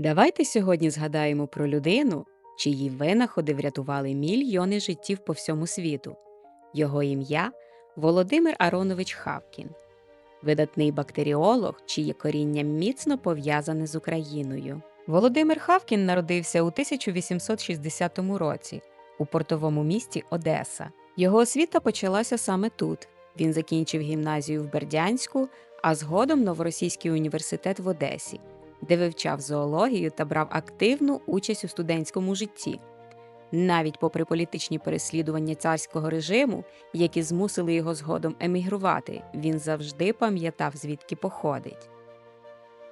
Давайте сьогодні згадаємо про людину, чиї винаходи врятували мільйони життів по всьому світу. Його ім'я Володимир Аронович Хавкін, видатний бактеріолог, чиє коріння міцно пов'язане з Україною. Володимир Хавкін народився у 1860 році у портовому місті Одеса. Його освіта почалася саме тут. Він закінчив гімназію в Бердянську, а згодом Новоросійський університет в Одесі де вивчав зоологію та брав активну участь у студентському житті. Навіть попри політичні переслідування царського режиму, які змусили його згодом емігрувати, він завжди пам'ятав, звідки походить.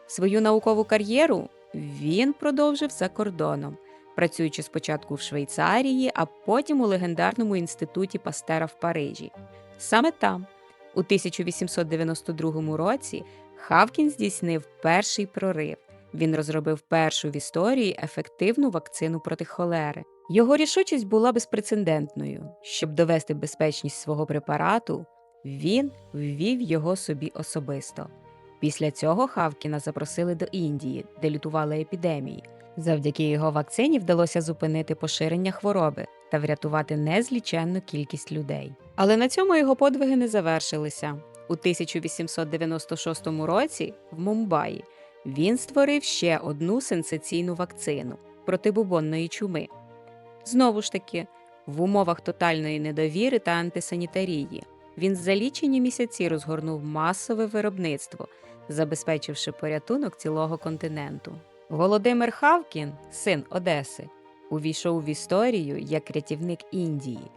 Свою наукову кар'єру він продовжив за кордоном, працюючи спочатку в Швейцарії, а потім у легендарному інституті Пастера в Парижі. Саме там, у 1892 році, Хавкін здійснив перший прорив. Він розробив першу в історії ефективну вакцину проти холери. Його рішучість була безпрецедентною. Щоб довести безпечність свого препарату, він ввів його собі особисто. Після цього Хавкіна запросили до Індії, де лютували епідемії. Завдяки його вакцині вдалося зупинити поширення хвороби та врятувати незліченну кількість людей. Але на цьому його подвиги не завершилися. У 1896 році в Мумбаї він створив ще одну сенсаційну вакцину проти бубонної чуми. Знову ж таки, в умовах тотальної недовіри та антисанітарії він за лічені місяці розгорнув масове виробництво, забезпечивши порятунок цілого континенту. Володимир Хавкін, син Одеси, увійшов в історію як рятівник Індії.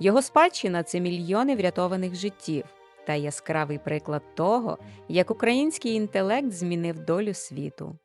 Його спадщина це мільйони врятованих життів та яскравий приклад того, як український інтелект змінив долю світу.